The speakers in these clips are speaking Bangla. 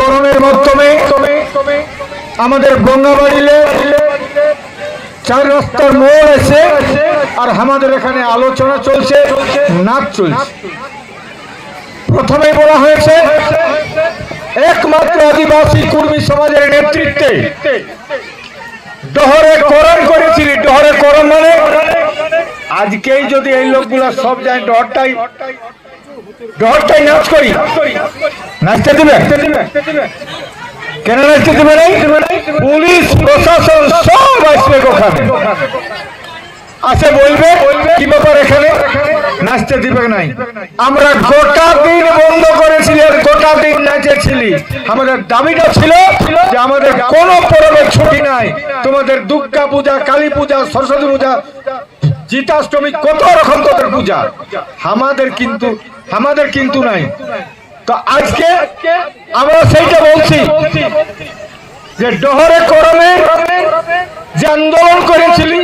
করণের মাধ্যমে আমাদের গঙ্গাবাড়িলে চার রাস্তার মোড় এসে আর আমাদের এখানে আলোচনা চলছে, নাচ চলছে। প্রথমেই বলা হয়েছে, একমাত্র আদিবাসী কুর্মী সমাজের নেতৃত্বে ডহরে করণ করেছিলি। ডহরে করণ মানে? আজকেই যদি এই লোকগুলা সব যায় ডহরটাই। ডহরটাই নাচ করি। নাচতে দিবে? কেন নাচতে দিবে পুলিশ, প্রশাসন সব আসবে ওখানে আসে বলবে কি ব্যাপার এখানে? নাচতে দিবে নাই। আমরা গোটা দিন বন্ধ করেছিলি আর গোটা দিন নাচেছিলি। আমাদের দাবিটা ছিল যে আমাদের কোনো পরবের ছুটি নাই। তোমাদের দুর্গা পূজা কালী পূজা সরস্বতী পূজা জিতাষ্টমী কত রকম তোদের পূজা? আমাদের কিন্তু আমাদের কিন্তু নাই। তো আজকে আমরা সেইটা বলছি যে ডহরে করমে যে আন্দোলন করেছিলি,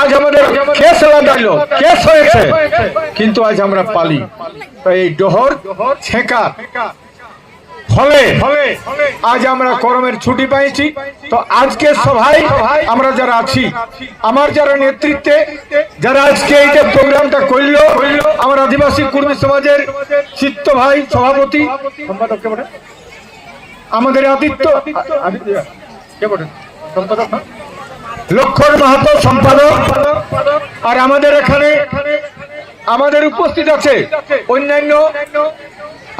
আজ আমাদের কেস লাগাইলো। কেস হয়েছে, কিন্তু আজ আমরা পালি। তো এই ডহর ছেঁকা। ফলে আজ আমরা করমের ছুটি পাইছি তো আজকে সভায় আমরা যারা আছি আমার যারা নেতৃত্বে যারা আজকে এই যে প্রোগ্রামটা করল আমার আদিবাসী কর্মী সমাজের চিত্ত ভাই সভাপতি? আমাদের আদিত্য? লক্ষণ মাহাতো সম্পাদক আর আমাদের এখানে আমাদের উপস্থিত আছে অন্যান্য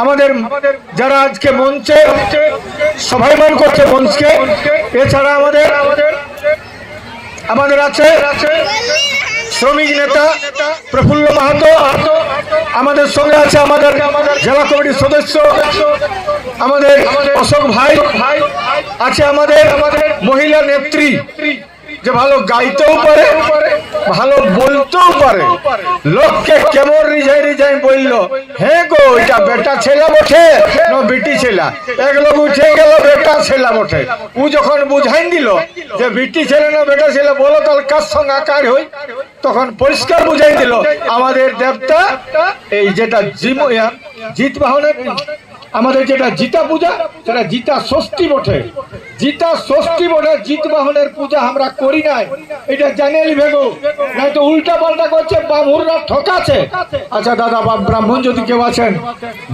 আমাদের যারা আজকে মঞ্চে সভাইমান করছে মঞ্চকে, এছাড়া আমাদের আমাদের আছে শ্রমিক নেতা প্রফুল্ল মাহাতো, আমাদের সঙ্গে আছে আমাদের জেলা কমিটির সদস্য, আমাদের অশোক ভাই, আছে আমাদের মহিলা নেত্রী, যে ভালো গাইতেও পারে ভালো বলতেও পারে। লোককে কেমন রিঝাই রিঝাই বলল, হে গো, এটা বেটা ছেলা বটে, না বেটি ছেলা? এক লোক উঠে গেল, বেটা ছেলা বটে। ও যখন বুঝাই দিল যে বিটি ছেলে না বেটা ছেলে, বলো তাহলে কার সঙ্গে আকার হই? তখন পরিষ্কার বুঝাই দিল, আমাদের দেবতা, এই যেটা জিম জিত বাহনের আমাদের যেটা জিতা পূজা, সেটা জিতা ষষ্ঠী বটে। জিতা ষষ্ঠী বটে, জিত বাহনের পূজা আমরা করি নাই। এটা জানিয়ে ভেগু। নাই তো উল্টা পাল্টা করছে বামুররা ঠকাছে আচ্ছা দাদা, বা ব্রাহ্মণ যদি কেউ আছেন,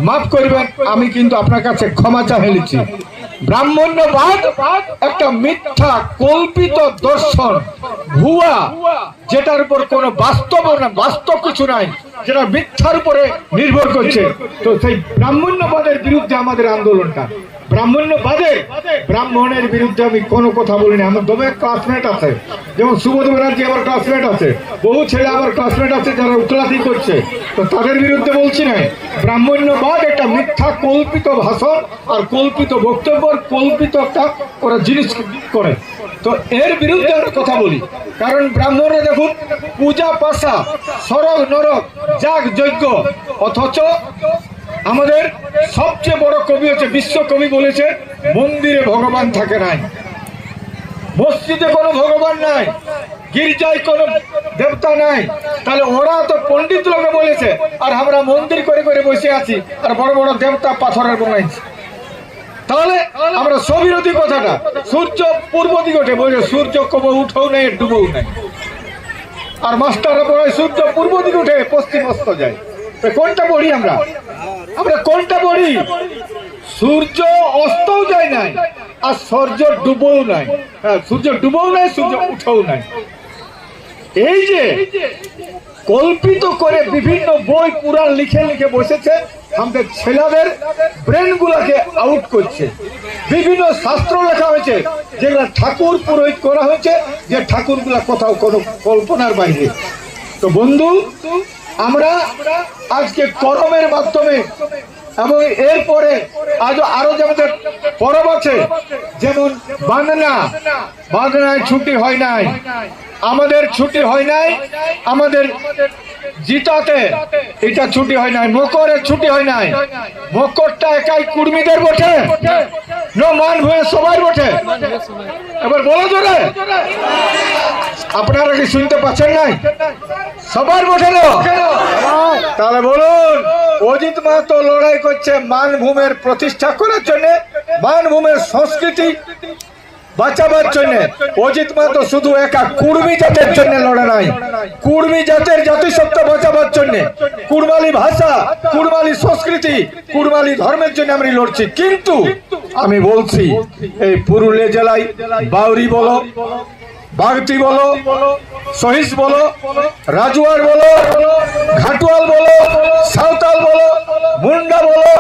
মাফ করবেন, আমি কিন্তু আপনার কাছে ক্ষমা চাহিয়েছি ব্রাহ্মণ্যবাদ একটা মিথ্যা কল্পিত দর্শন। ভুয়া, যেটার উপর কোনো বাস্তব না, বাস্তব কিছু নাই, যেটা মিথ্যার উপরে নির্ভর করছে। তো সেই ব্রাহ্মণ্যবাদের বিরুদ্ধে আমাদের আন্দোলনটা। ব্রাহ্মণ্যবাদের? ব্রাহ্মণের বিরুদ্ধে আমি কোনো কথা বলিনি। আমার দমে ক্লাসমেট আছে। যেমন সুবোধ ব্যানার্জি আমার ক্লাসমেট আছে। বহু ছেলে আমার ক্লাসমেট আছে যারা উতলাতি করছে। তো তাদের বিরুদ্ধে বলছি না ব্রাহ্মণ্যবাদ একটা মিথ্যা, কল্পিত ভাষণ আর কল্পিত বক্তব্য কল্পিত একটা ওরা জিনিস করে। তো এর বিরুদ্ধে আমরা কথা বলি। কারণ ব্রাহ্মণরা দেখুন, পূজা পাশা সরগ নরক, যাগ যজ্ঞ, অথচ আমাদের সবচেয়ে বড় কবি হচ্ছে বিশ্ব কবি বলেছে, মন্দিরে ভগবান থাকে নাই। মসজিদে কোনো ভগবান নাই, গির্জায় কোনো দেবতা নাই। তাহলে ওরা তো পণ্ডিত লোকে বলেছে, আর আমরা মন্দির করে করে বসে আছি, আর বড় বড় দেবতা পাথরের বানাইছি তাহলে আমরা সবিরোধী কথাটা, সূর্য পূর্ব দিকে ওঠে বলছে সূর্য কবে উঠেও নেই, ডুবেও নেই। আর মাস্টাররা পড়ে সূর্য পূর্ব দিকে উঠে পশ্চিম অস্ত যায়। তো কোনটা পড়ি আমরা? আমরা কোনটা পড়ি? সূর্য অস্তও যায় নাই, আর সূর্য ডুবেও নাই। হ্যাঁ সূর্য ডুবেও নাই, সূর্য উঠেও নাই। এই যে কল্পিত করে বিভিন্ন বই পুরাণ লিখে লিখে বসেছে, আমাদের ছেলেদের ব্রেন গুলাকে আউট করছে। বিভিন্ন শাস্ত্র লেখা হয়েছে, যেগুলা ঠাকুর পুরোহিত করা হয়েছে, যে ঠাকুরগুলা কোথাও কোনো কল্পনার বাইরে। তো বন্ধু আমরা আজকে করমের মাধ্যমে এবং এরপরে আজ আরও যেমন পরব আছে, যেমন বাংলা। বাংলায় ছুটি হয় নাই। আমাদের ছুটি হয় নাই, আমাদের জিতাতে এটা ছুটি হয় নাই মকরের ছুটি হয় নাই। মকরটা একাই কুর্মীদের বটে মান ভয়ে সবাই বটে। এবার বলো জোরে। আপনারা কি শুনতে পাচ্ছেন নাই? সবার বটে তাহলে বলুন, অজিত মাহাতো লড়াই করছে মানভূমের প্রতিষ্ঠা করার জন্য, মানভূমের সংস্কৃতি বাঁচাবার জন্য। অজিত মাহাতো শুধু একা। কুর্মি জাতের জন্য লড়ে নাই। কুর্মি জাতের জাতিসত্ত্ব বাঁচাবার জন্য। কুরমালি ভাষা, কুরমালি সংস্কৃতি, কুরমালি ধর্মের জন্য আমি লড়ছি। কিন্তু আমি বলছি, এই পুরুলিয়া জেলায় বাউরি বলো বাগতি বলো সহিস বলো, রাজুয়ার বলো, ঘাটুয়াল বলো, সাঁওতাল বলো, মুন্ডা বলো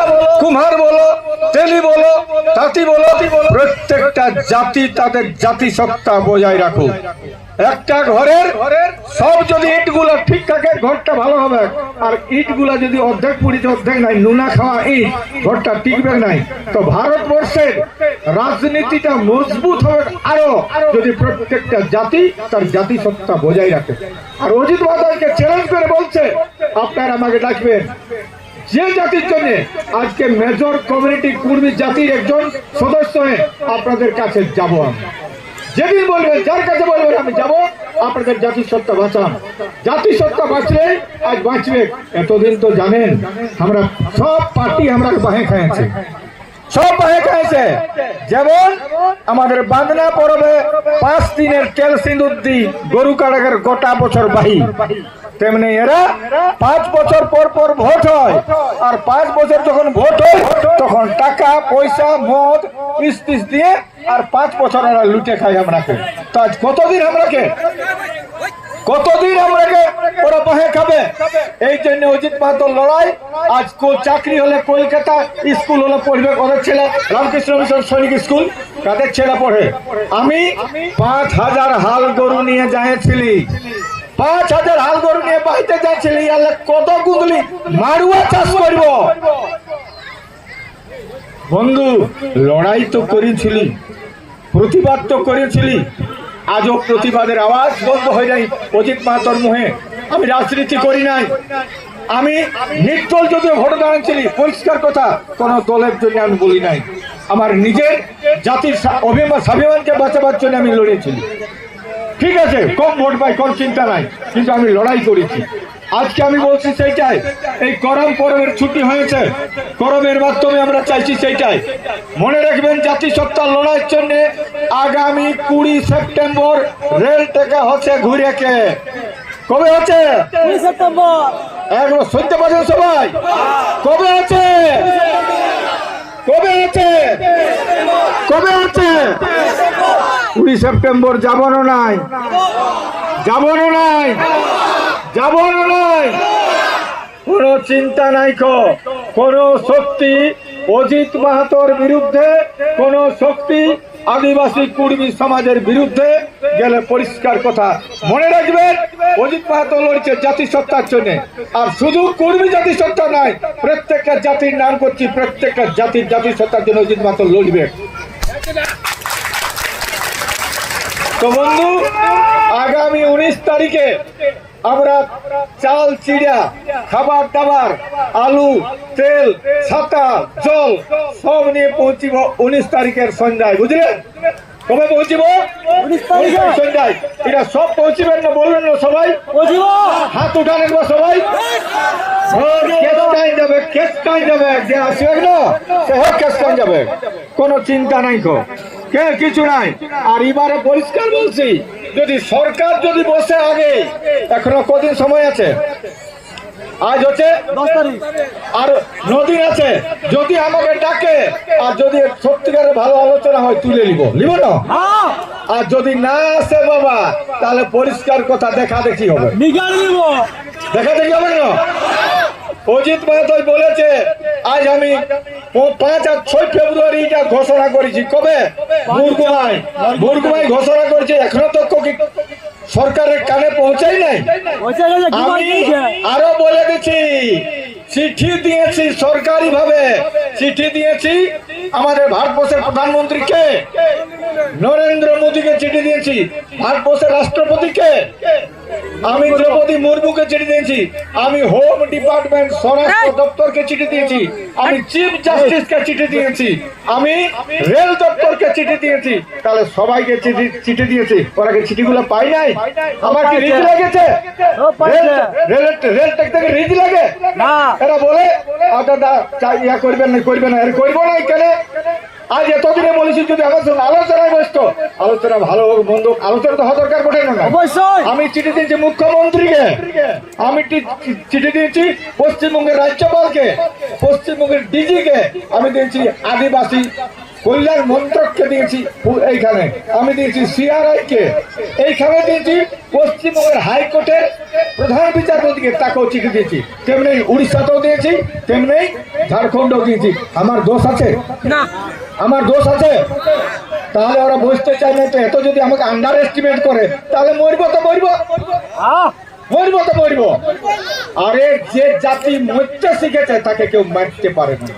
কুমার বলো, তেলি বলো, তাঁতি বলো, প্রত্যেকটা জাতি তাদের জাতিসত্তা বজায় রাখুক। একটা ঘরের, সব যদি ইটগুলো ঠিক থাকে, ঘরটা ভালো হবে। আর ইটগুলা যদি অর্ধেক পুরিতে অর্ধেক নাই, নুনা খাওয়া ইট, ঘরটা টিকবে নাই। তো ভারতবর্ষের রাজনীতিটা মজবুত হবে আরও, যদি প্রত্যেকটা জাতি তার জাতি সত্তা বজায় রাখে। আর অজিত বাজারকে চ্যালেঞ্জ করে বলছে, আপনারা আমাকে ডাকবেন। যে জাতির জন্য আজকে মেজর কমিউনিটি কুর্মী জাতির একজন সদস্য হয়ে আপনাদের কাছে যাব আমি যেদিন বলবেন, যার কাছে বলবেন, আমি যাব। আপনাদের জাতিসত্তা বাঁচান। জাতিসত্তা বাঁচলে আজ বাঁচবে। এতদিন তো জানেন, আমরা সব পার্টি আমরা বাহে খাইছে সব বাহে খাইছে যেমন আমাদের বাঁধনা পরবে পাঁচ দিনের তেল সিঁদুর দি গরু কাটাকের গোটা বছর বাহি। তেমনি এরা পাঁচ বছর পর পর ভোট হয়। আর পাঁচ বছর যখন ভোট হয়, তখন টাকা, পয়সা, মদ পিস দিয়ে আর পাঁচ বছর এরা লুটে খায় আমরাকে। তো আজ কতদিন আমরাকে? কতদিন আমরাকে? ওরা বাহে খাবে। এই জন্য অজিত মাহাতোর লড়াই, আজ চাকরি হলে কলকাতা, স্কুল হলে পড়বে ওদের ছেলে, রামকৃষ্ণ মিশন সৈনিক স্কুল কাদের ছেলে পড়ে। আমি পাঁচ হাজার হাল গরু নিয়ে যাইছিলি পাঁচ হাজার হাল গরু নিয়ে বাড়িতে যাচ্ছিলি কত গুদলি, মারুয়া চাষ করব। বন্ধু, লড়াই তো করেছিলি, প্রতিবাদ তো করেছিলি, আজও প্রতিবাদের আওয়াজ বন্ধ হয়ে যায় অজিত মাহাতর মুহে আমি রাজনীতি করি নাই। আমি নির্দল যদি ভোট দাঁড়াচ্ছিলি, পরিষ্কার কথা, কোন দলের জন্য আমি বলি নাই। আমার নিজের জাতির অভিমান স্বাভিমানকে বাঁচাবার জন্য আমি লড়েছিলি। ঠিক আছে কম ভোট পাই কোন চিন্তা নাই কিন্তু আমি লড়াই করেছি। আজকে আমি বলছি সেইটাই এই করম পরবের ছুটি হয়েছে করমের মাধ্যমে আমরা চাইছি সেইটাই। মনে রাখবেন জাতিসত্তার লড়াইয়ের জন্য আগামী কুড়ি সেপ্টেম্বর রেল টেকা হচ্ছে ঘুরেকে। কবে হচ্ছে? শুনতে পাচ্ছেন সবাই কবে আছে কবে আছে কবে আছে কুড়ি সেপ্টেম্বর যাব না নাই। যাব না নাই। যাব না নাই। কোনো চিন্তা নাই কোনো শক্তি অজিত মাহাতোর বিরুদ্ধে, কোন শক্তি আদিবাসী কুর্মী সমাজের বিরুদ্ধে গেলে পরিষ্কার কথা। মনে রাখবেন, অজিত মাহাতো লড়ছে জাতিসত্তার জন্য। আর শুধু কুর্মী জাতিসত্তা নয় প্রত্যেকটা জাতির নাম করছি প্রত্যেকটা জাতির জাতিসত্তার জন্য অজিত মাহাতো লড়বে। তো বন্ধু আগামী উনিশ তারিখে আমরা চাল চিড়া খাবার দাবার আলু তেল ছাতা জল সব নিয়ে পৌঁছিব উনিশ তারিখের সন্ধ্যায় বুঝলেন কবে পৌঁছিব? সন্ধ্যায়। এটা সব পৌঁছিবেন না বলবেন না সবাই। হাত উঠান একবার সবাই। কেস টাইম যাবে কেস যাবে। যে আসবে না সে কেস যাবে। কোনো চিন্তা নাই কো। কে কিছু নাই। আর এবারে পরিষ্কার বলছি যদি সরকার যদি বসে আগে এখনও কদিন সময় আছে? আজ হচ্ছে আর নদী আছে যদি আমাকে ডাকে আর যদি সত্যিকারের ভালো আলোচনা হয় তুলে নিব। নিব না? আর যদি না আসে বাবা তাহলে পরিষ্কার কথা দেখা দেখি হবে। দেখা দেখি হবে না? অজিত মাহাতোই বলেছে আজ আমি পাঁচ আর ছয় ফেব্রুয়ারি এটা ঘোষণা করেছি। কবে? মুরগুমাই মুরগুমাই ঘোষণা করেছে এখনও তো সরকারের কানে পৌঁছাই নাই? আমি আরও বলে দিচ্ছি চিঠি দিয়েছি সরকারি ভাবে চিঠি দিয়েছি আমাদের ভারতবর্ষের প্রধানমন্ত্রীকে। নরেন্দ্র মোদীকে চিঠি দিয়েছি ভারতবর্ষের রাষ্ট্রপতিকে। আমি দ্রৌপদী মুর্মুকে চিঠি দিয়েছি। আমি হোম ডিপার্টমেন্ট স্বরাষ্ট্র দপ্তরকে চিঠি দিয়েছি। আমি চিফ জাস্টিসকে চিঠি দিয়েছি। আমি রেল দপ্তরকে চিঠি দিয়েছি। তাহলে সবাইকে চিঠি চিঠি দিয়েছি। ওরা কি চিঠিগুলো পাই নাই? আমার কি রিজ লেগেছে? রেল রেল রেল থেকে রিজ লাগে? না। এরা বলে "আ দাদা ইয়া করবেন না করবেন না। এর করব না কেন আজ এতদিনে বলেছি যদি আমার সঙ্গে আলোচনায় বসতো আলোচনা ভালো হোক বন্ধ আলোচনা তো হওয়া দরকার বটে না। অবশ্যই। আমি চিঠি দিয়েছি মুখ্যমন্ত্রীকে আমি চিঠি দিয়েছি পশ্চিমবঙ্গের রাজ্যপালকে পশ্চিমবঙ্গের ডিজিকে আমি দিয়েছি আদিবাসী কল্যাণ মন্ত্রককে দিয়েছি এইখানে। আমি দিয়েছি সিআরআই কে এইখানে দিয়েছি পশ্চিমবঙ্গের হাইকোর্টের প্রধান বিচারপতিকে তাকেও চিঠি দিয়েছি। তেমনি উড়িষ্যাতেও দিয়েছি তেমনি ঝাড়খণ্ডও দিয়েছি। আমার দোষ আছে? না। আমার দোষ আছে? তাহলে ওরা বুঝতে চায় না তো এত যদি আমাকে আন্ডার এস্টিমেট করে তাহলে মরব তো মরব। মরবো তো মরবো। আরে যে জাতি মরতে শিখেছে তাকে কেউ মারতে পারে না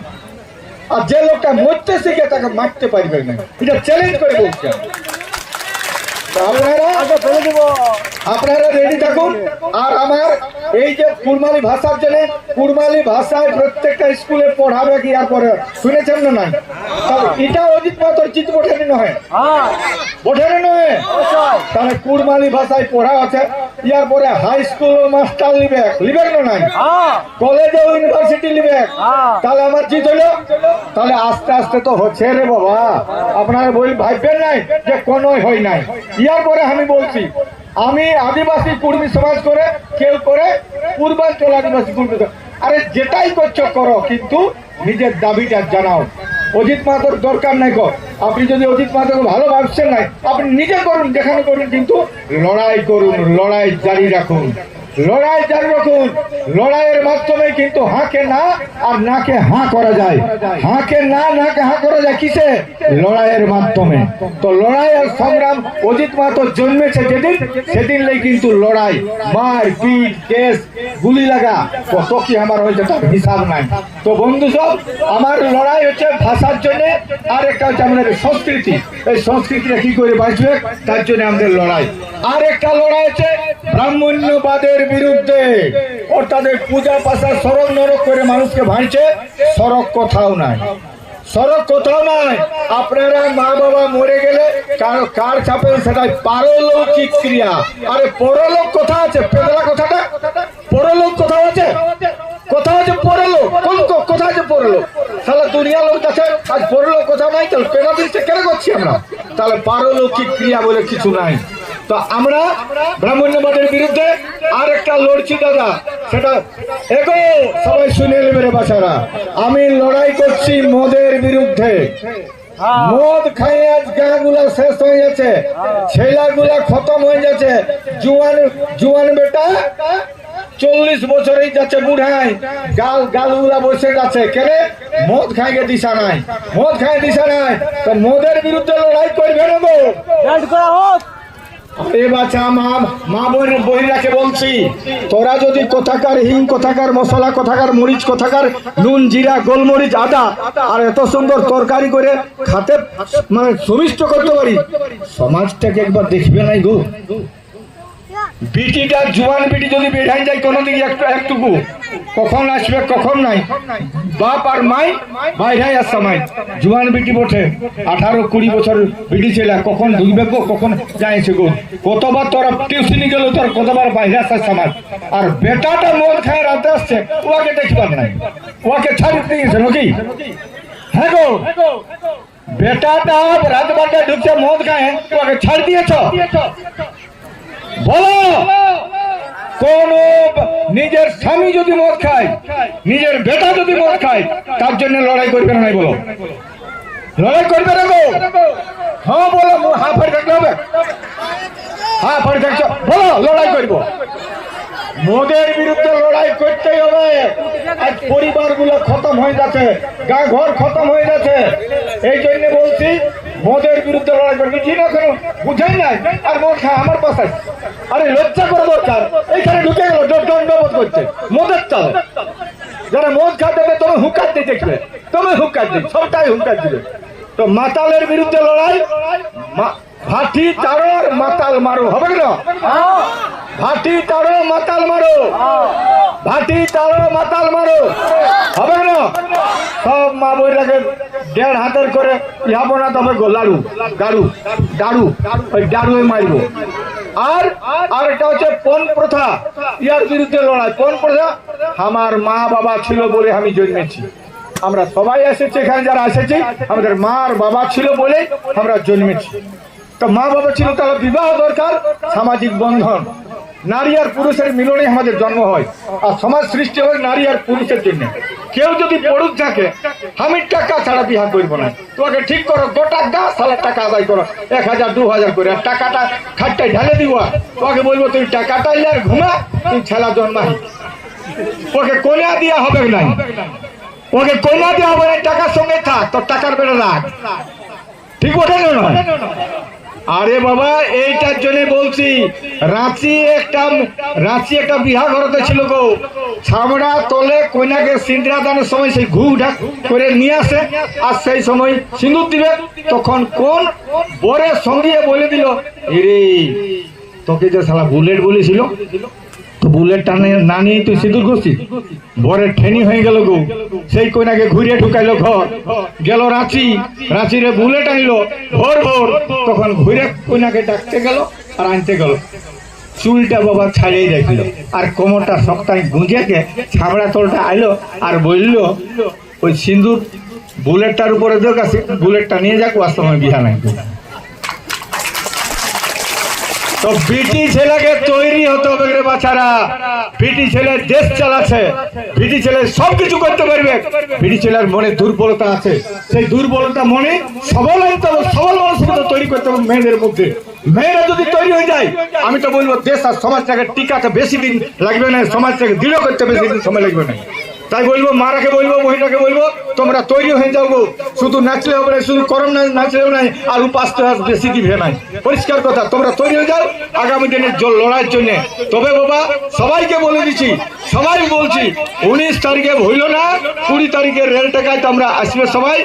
আর যে লোকটা মরতে শিখে তাকে মারতে পারবে না। এটা চ্যালেঞ্জ করে বলছি আপনারা রেডি থাকুন। আর আমার এই যে কুড়মালি ভাষার জন্য, কুড়মালি ভাষায় প্রত্যেকটা স্কুলে পড়াবে কি আর পরে শুনেছেন না নাই? এটা অজিত ওঠেনি নয়। হ্যাঁ ওঠেনি নয়? তাহলে কুড়মালি ভাষায় পড়া আছে। ইয়ার পরে হাই স্কুল মাস্টার লিবে লিবে না নাই? কলেজে ইউনিভার্সিটি লিবে। তাহলে আমার জিত হলো। তাহলে আস্তে আস্তে তো হচ্ছে রে বাবা। আপনারা বই ভাববেন নাই যে কোনোই হয় নাই। ইয়ার পরে আমি বলছি, আমি আদিবাসী কুর্মী সমাজ করে, কেউ করে পূর্বাঞ্চল আদিবাসী কুর্মী আরে যেটাই করছ করো, কিন্তু নিজের দাবিটা জানাও। অজিত মাহাতোর দরকার নাই কর আপনি যদি অজিত মাহাতোকে ভালো ভাবছেন নাই, আপনি নিজে করুন, যেখানে করুন, কিন্তু লড়াই করুন, লড়াই জারি রাখুন। লড়াই জারি রাখুন লড়াইয়ের মাধ্যমে কিন্তু হাঁকে না আর নাকে হাঁ করা যায়। হাঁকে না, নাকে হাঁ করা যায় কিসে? লড়াইয়ের মাধ্যমে। তো লড়াই আর সংগ্রাম অজিত মাহাতো জন্মেছে যেদিন, সেদিন কিন্তু লড়াই। মার, পিট, কেস, গুলি লাগা। কত কি আমার হয়েছে তার হিসাব নাই। তো বন্ধু সব, আমার লড়াই হচ্ছে ভাষার জন্য আর একটা হচ্ছে আমাদের সংস্কৃতি। এই সংস্কৃতিটা কি করে বাঁচবে? তার জন্য আমাদের লড়াই। আর একটা লড়াই হচ্ছে ব্রাহ্মণ্যবাদের বিরুদ্ধে। অর্থাৎ এই পূজা পাশা সড়ক নরক করে মানুষকে ভাঙছে, সড়ক কোথাও নাই। সড়ক কোথাও নাই। আপনারা মা বাবা মরে গেলে কার কার সেটাই পারলৌকিক ক্রিয়া। আরে পরলোক কোথা আছে? পেদলা কথাটা? পরলোক কোথাও আছে? কোথাও আছে পরলোক? কোন কো- কোথায় আছে পরলোক? তাহলে দুনিয়া লোক আছে, আজ পরলোক কোথাও নাই, তাহলে পেদা দিচ্ছে কেন করছি আমরা? তাহলে পারলৌকিক ক্রিয়া বলে কিছু নাই। তো আমরা ব্রাহ্মণ্যবাদের বিরুদ্ধে আর একটা লড়ছি, দাদা। সেটা এগো, সবাই শুনে নেবে রে বাচ্চারা আমি লড়াই করছি মদের বিরুদ্ধে। মদ খাই আজ গাঁগুলা শেষ হয়ে যাচ্ছে ছেলাগুলা খতম হয়ে যাচ্ছে জুয়ান জুয়ান বেটা, চল্লিশ বছরেই যাচ্ছে বুড়াই গাল, গালগুলা বসে যাচ্ছে কেন মদ খাইকে দিশা নাই। মদ খাই দিশা নাই। তো মদের বিরুদ্ধে লড়াই করবে না গো। মা বোন বহিরাকে বলছি তোরা যদি কোথাকার হিং কোথাকার মশলা কোথাকার মরিচ কোথাকার নুন জিরা গোলমরিচ আদা আর এত সুন্দর তরকারি করে খাতে মানে সুমিষ্ট করতে পারি সমাজটাকে একবার দেখবে নাই গো। বিটিটা জুয়ান বিটি যদি বেড়াই যায় কোনো দিকে একটু একটুকু। কখন আসবে, কখন নাই? বাপ আর মাই বাইরে আর সময় জুয়ান বিটি বটে, আঠারো কুড়ি বছর বিটি ছিল, কখন ঢুকবে গো, কখন যাইছে গো। কতবার তোরা টিউশনি গেল, তোর কতবার বাইরে আসার সময় আর বেটাটা মদ খায় রাতে আসছে ওকে দেখবার নাই। ওকে ছাড়ি দিয়েছে নাকি? হ্যাঁ গো। বেটাটা রাত বারটায় ঢুকছে, মদ খায় ওকে ছাড় দিয়েছ? বলো। কোন নিজের স্বামী যদি মদ খায়, নিজের বেটা যদি মদ খায়, তার জন্য লড়াই করবে না বলো? লড়াই করবে না গো? হ্যাঁ বলো হ্যাঁ ফাড়ি থাকতে হবে। হ্যাঁ ফাড়ি থাকছো বলো, লড়াই করব। মদের বিরুদ্ধে লড়াই করতেই হবে। আজ পরিবারগুলো খতম হয়ে যাচ্ছে, গা ঘর খতম হয়ে যাচ্ছে। এই জন্য বলছি মদের বিরুদ্ধে লড়াই করবে। কি না কেন বুঝাই নাই? আর মদ খা আমার পাশে আরে লজ্জা করে দরকার। এইখানে ঢুকে গেল দণ্ডবোধ করতে মদের চালে। যারা মদ খা দেবে তুমি হুকার দিয়ে দেখবে। তুমি হুকার দিবে সবটাই হুকার দিবে। তো মাতালের বিরুদ্ধে লড়াই ভাটি চারোর মাতাল মারো। হবে না? ভাটি তারো, মাতাল মারো। ভাটি তারো, মাতাল মারো। হবে না? সব মা বইটাকে দেড় হাতের করে ইহাবো না তবে লাড়ু গাড়ু দাড়ু, ওই দাড়ুই মারবো। আর আর এটা হচ্ছে পণ প্রথা, ইয়ার বিরুদ্ধে লড়াই। পণ প্রথা, আমার মা বাবা ছিল বলে আমি জন্মেছি। আমরা সবাই এসেছি, এখানে যারা এসেছি, আমাদের মার বাবা ছিল বলে আমরা জন্মেছি। তো মা বাবা ছিল তাহলে বিবাহ দরকার, সামাজিক বন্ধন। নারী আর পুরুষের মিলনে আমাদের জন্ম হয়। আর সমাজ সৃষ্টি হয় নারী আর পুরুষের জন্য। কেউ যদি পড়ুক থাকে আমি টাকা ছাড়া বিহা করব না। তোমাকে ঠিক করো, গোটা গাছ সালা টাকা আদায় করো। এক হাজার, দু হাজার করে। আর টাকাটা খাটটাই ঢালে দিব তোমাকে বলব তুই টাকাটা আর ঘুমা তুই ছেলা জন্মাই। ওকে কোনা দেওয়া হবে নাই। ওকে কোনা দেওয়া হবে না টাকার সঙ্গে থাক, তোর টাকার বেড়ে রাখ ঠিক ওঠে না? আরে বাবা, এইটার জন্য বলছি, রাঁচি একটা রাঁচি একটা বিহা ঘরতে ছিল গো। ছামড়া তলে কইনাকে সিন্দরা দানের সময় সেই ঘু ঢাক করে নিয়ে আসে, আর সেই সময় সিঁদুর দিবে। তখন কোন বরের সঙ্গে বলে দিল, এরে, তোকে যে শালা বুলেট বলেছিল বুলেট টানে না নিয়ে তুই সিঁদুর ঘুরছিস? বরের ঠেনি হয়ে গেল গো। সেই কইনাকে ঘুরিয়ে ঢুকাইলো ঘর। গেল রাঁচি। রাঁচিরে বুলেট আনলো ভোর ভোর। তখন ঘুরে কইনাকে ডাকতে গেল আর আনতে গেল। চুলটা বাবা ছাড়িয়ে দেখল। আর কোমরটা সপ্তাহে গুঁজেকে ছাবড়া তোলটা আইলো আর বলল, ওই সিঁদুর বুলেটটার উপরে দেখ বুলেটটা নিয়ে যাক ওর সময় বিহা নাই তো বিটি ছেলেকে তৈরি হতে হবে রে বাচ্চারা বিটি ছেলে দেশ চালাচ্ছে। বিটি ছেলে সব কিছু করতে পারবে। বিটি ছেলের মনে দুর্বলতা আছে। সেই দুর্বলতা মনে সবল সবল মানসিকতা তৈরি করতে হবে মেয়েদের মধ্যে। মেয়েরা যদি তৈরি হয়ে যায়, আমি তো বলব দেশ আর সমাজটাকে টিকাতে বেশি দিন লাগবে না, সমাজটাকে দৃঢ় করতে বেশি দিন সময় লাগবে না। তাই বলব, মারাকে বলব, মহিলাকে বলব, তোমরা তৈরি হয়ে যাও গো। শুধু নাচলে হবে না, শুধু করম না নাচলে হবে না আর উপাস তো আর বেশি দিবে নাই। পরিষ্কার কথা, তোমরা তৈরি হয়ে যাও, আগামী দিনের জল লড়াইয়ের জন্য। তবে বাবা, সবাইকে বলে দিচ্ছি সবাই বলছি, উনিশ তারিখে হইল না, কুড়ি তারিখে রেল টাকায় তোমরা আসবে সবাই।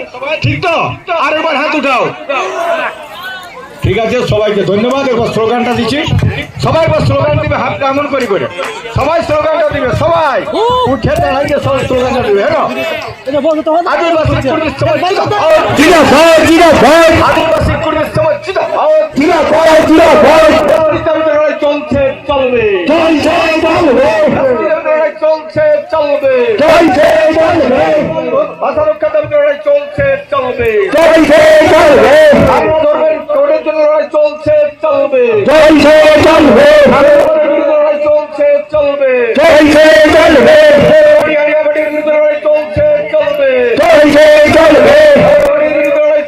ঠিক তো? আরেকবার হাত উঠাও। ঠিক আছে, সবাইকে ধন্যবাদ এবার স্লোগানটা দিচ্ছি। সবাই বা স্লোগান দিবে হাতটা এমন করি করে। সবাই স্লোগানটা দিবে সবাই। উঠে দাঁড়াইতে সব স্লোগানটা দিবে হ্যাঁ এটা বল তো হবে আদিবাসী কুর্মির সমাজ জিন্দাবাদ জিন্দাবাদ আদিবাসী কুর্মির সময় জিন্দাবাদ জিন্দাবাদ জিন্দাবাদ লড়াই চলছে চলবে। চলছে চলবে। জয় জয় চলবে ভাষা রক্ষা দাবি লড়াই চলছে চলবে কোডের জন্য লড়াই চলছে চলবে চলবে লড়াই চলছে চলবে চলবে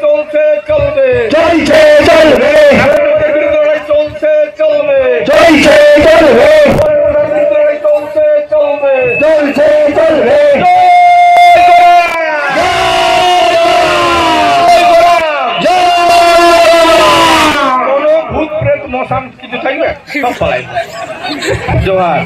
চলছে চলবে চলছে চলবে সব পালাই। জোহার।